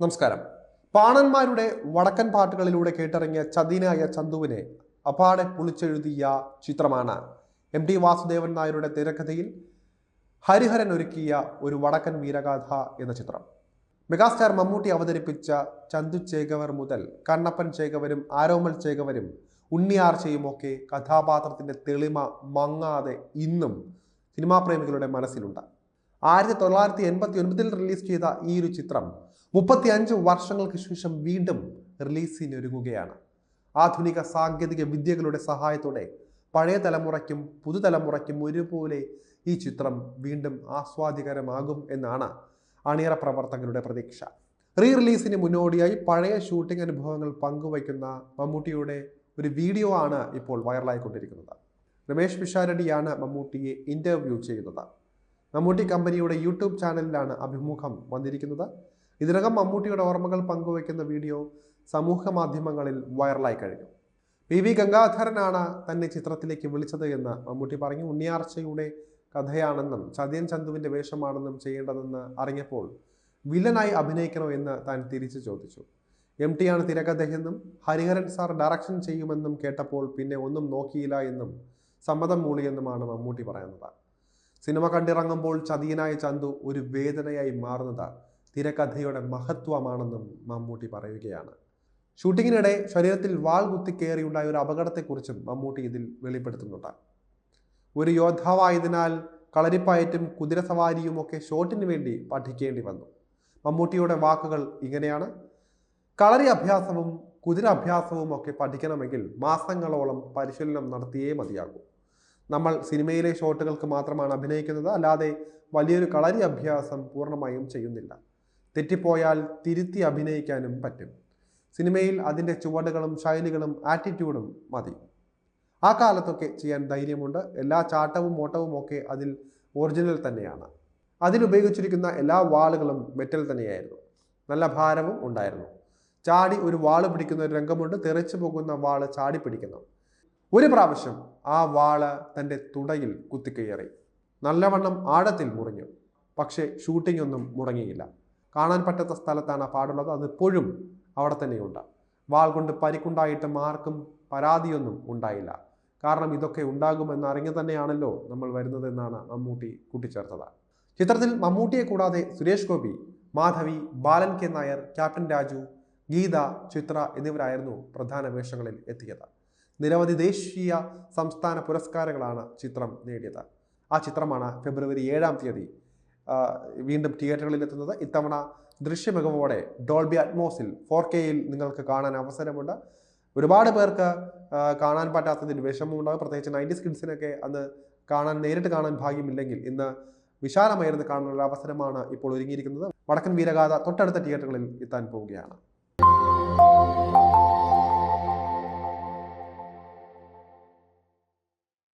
നമസ്കാരം. പാണന്മാരുടെ വടക്കൻ പാട്ടുകളിലൂടെ കേട്ടിറങ്ങിയ ചതിനായ ചന്തുവിനെ അപ്പാടെ പൊളിച്ചെഴുതിയ ചിത്രമാണ് എം ടി വാസുദേവൻ നായരുടെ തിരക്കഥയിൽ ഹരിഹരൻ ഒരുക്കിയ ഒരു വടക്കൻ വീരഗാഥ എന്ന ചിത്രം. മെഗാസ്റ്റാർ മമ്മൂട്ടി അവതരിപ്പിച്ച ചന്തു ചേകവർ മുതൽ കണ്ണപ്പൻ ചേകവരും ആരോമൽ ചേകവരും ഉണ്ണിയാർച്ചയും ഒക്കെ കഥാപാത്രത്തിന്റെ തെളിമ മങ്ങാതെ ഇന്നും സിനിമാ പ്രേമികളുടെ മനസ്സിലുണ്ട്. ആയിരത്തി തൊള്ളായിരത്തി എൺപത്തി ഒൻപതിൽ റിലീസ് ചെയ്ത ഈ ഒരു ചിത്രം മുപ്പത്തി അഞ്ച് വർഷങ്ങൾക്ക് ശേഷം വീണ്ടും റിലീസിനൊരുങ്ങുകയാണ്. ആധുനിക സാങ്കേതിക വിദ്യകളുടെ സഹായത്തോടെ പഴയ തലമുറയ്ക്കും പുതുതലമുറയ്ക്കും ഒരുപോലെ ഈ ചിത്രം വീണ്ടും ആസ്വാദികരമാകും എന്നാണ് അണിയറ പ്രവർത്തകരുടെ പ്രതീക്ഷ. റീ റിലീസിന് മുന്നോടിയായി പഴയ ഷൂട്ടിംഗ് അനുഭവങ്ങൾ പങ്കുവയ്ക്കുന്ന മമ്മൂട്ടിയുടെ ഒരു വീഡിയോ ആണ് ഇപ്പോൾ വൈറലായിക്കൊണ്ടിരിക്കുന്നത്. രമേശ് പിഷാരടിയാണ് മമ്മൂട്ടിയെ ഇന്റർവ്യൂ ചെയ്യുന്നത്. മമ്മൂട്ടി കമ്പനിയുടെ യൂട്യൂബ് ചാനലിലാണ് അഭിമുഖം വന്നിരിക്കുന്നത്. ഇതിനകം മമ്മൂട്ടിയുടെ ഓർമ്മകൾ പങ്കുവയ്ക്കുന്ന വീഡിയോ സമൂഹ മാധ്യമങ്ങളിൽ വൈറലായി കഴിഞ്ഞു. പി വി ഗംഗാധരനാണ് തന്നെ ചിത്രത്തിലേക്ക് വിളിച്ചത് എന്ന് മമ്മൂട്ടി പറഞ്ഞു. ഉണ്ണിയാർച്ചയുടെ കഥയാണെന്നും ചതിയൻ ചന്തുവിന്റെ വേഷമാണെന്നും ചെയ്യേണ്ടതെന്ന് അറിഞ്ഞപ്പോൾ വില്ലനായി അഭിനയിക്കണോ എന്ന് താൻ തിരിച്ചു ചോദിച്ചു. എം ആണ് തിരക്കഥയെന്നും ഹരിഹരൻ സാർ ഡയറക്ഷൻ ചെയ്യുമെന്നും കേട്ടപ്പോൾ പിന്നെ ഒന്നും നോക്കിയില്ല എന്നും സമ്മതം മൂളിയെന്നുമാണ് മമ്മൂട്ടി പറയുന്നത്. സിനിമ കണ്ടിറങ്ങുമ്പോൾ ചതിയനായ ചന്തു ഒരു വേദനയായി മാറുന്നത് തിരക്കഥയുടെ മഹത്വമാണെന്നും മമ്മൂട്ടി പറയുകയാണ്. ഷൂട്ടിങ്ങിനിടെ ശരീരത്തിൽ വാൾ കുത്തിക്കേറിയുണ്ടായ ഒരു അപകടത്തെക്കുറിച്ചും മമ്മൂട്ടി ഇതിൽ വെളിപ്പെടുത്തുന്നുണ്ട്. ഒരു യോദ്ധാവായതിനാൽ കളരിപ്പയറ്റും കുതിരസവാരിയും ഒക്കെ ഷോട്ടിന് വേണ്ടി പഠിക്കേണ്ടി വന്നു. മമ്മൂട്ടിയുടെ വാക്കുകൾ ഇങ്ങനെയാണ്. കളരി അഭ്യാസവും കുതിര അഭ്യാസവും ഒക്കെ പഠിക്കണമെങ്കിൽ മാസങ്ങളോളം പരിശീലനം നടത്തിയേ മതിയാകൂ. നമ്മൾ സിനിമയിലെ ഷോട്ടുകൾക്ക് മാത്രമാണ് അഭിനയിക്കുന്നത്. അല്ലാതെ വലിയൊരു കളരി അഭ്യാസം പൂർണമായും ചെയ്യുന്നില്ല. തെറ്റിപ്പോയാൽ തിരുത്തി അഭിനയിക്കാനും പറ്റും. സിനിമയിൽ അതിന്റെ ചുവടുകളും ശൈലികളും ആറ്റിറ്റ്യൂഡും മതി. ആ കാലത്തൊക്കെ ചെയ്യാൻ ധൈര്യമുണ്ട്. എല്ലാ ചാട്ടവും ഓട്ടവും ഒക്കെ അതിൽ ഒറിജിനൽ തന്നെയാണ്. അതിലുപയോഗിച്ചിരിക്കുന്ന എല്ലാ വാളുകളും മെറ്റൽ തന്നെയായിരുന്നു. നല്ല ഭാരവും ഉണ്ടായിരുന്നു. ചാടി ഒരു വാൾ പിടിക്കുന്ന ഒരു രംഗമുണ്ട്. തെറിച്ചു പോകുന്ന വാൾ ചാടി പിടിക്കുന്നു. ഒരു പ്രാവശ്യം ആ വാൾ തന്റെ തുടയിൽ കുത്തിക്കയറി. നല്ലവണ്ണം ആഴത്തിൽ മുറിഞ്ഞു. പക്ഷേ ഷൂട്ടിംഗ് ഒന്നും മുടങ്ങിയില്ല. കാണാൻ പറ്റാത്ത സ്ഥലത്താണ് ആ പാടുള്ളത്. അതിപ്പോഴും അവിടെ തന്നെയുണ്ട്. വാൾ കൊണ്ട് പരിക്കുണ്ടായിട്ടും ആർക്കും പരാതിയൊന്നും ഉണ്ടായില്ല. കാരണം ഇതൊക്കെ ഉണ്ടാകുമെന്ന് അറിഞ്ഞു തന്നെയാണല്ലോ നമ്മൾ വരുന്നതെന്നാണ് മമ്മൂട്ടി കൂട്ടിച്ചേർത്തത്. ചിത്രത്തിൽ മമ്മൂട്ടിയെ കൂടാതെ സുരേഷ് ഗോപി മാധവി ബാലൻ കെ നായർ ക്യാപ്റ്റൻ രാജു ഗീത ചിത്ര എന്നിവരായിരുന്നു പ്രധാന വേഷങ്ങളിൽ എത്തിയത്. നിരവധി ദേശീയ സംസ്ഥാന പുരസ്കാരങ്ങളാണ് ചിത്രം നേടിയത്. ആ ചിത്രമാണ് ഫെബ്രുവരി ഏഴാം തീയതി വീണ്ടും തിയേറ്ററുകളിൽ എത്തുന്നത്. ഇത്തവണ ദൃശ്യമികവോടെ ഡോൾബി അറ്റ്മോസിൽ ഫോർ കെയിൽ നിങ്ങൾക്ക് കാണാൻ അവസരമുണ്ട്. ഒരുപാട് പേർക്ക് കാണാൻ പറ്റാത്തതിൽ വിഷമമുണ്ടാകും. പ്രത്യേകിച്ച് നയന്റി സ്കിൻസിനൊക്കെ അന്ന് കാണാൻ നേരിട്ട് കാണാൻ ഭാഗ്യമില്ലെങ്കിൽ ഇന്ന് വിശാലമായിരുന്നു കാണാനുള്ള അവസരമാണ് ഇപ്പോൾ ഒരുങ്ങിയിരിക്കുന്നത്. വടക്കൻ വീരഗാഥ തൊട്ടടുത്ത തിയേറ്ററുകളിൽ എത്താൻ പോവുകയാണ്.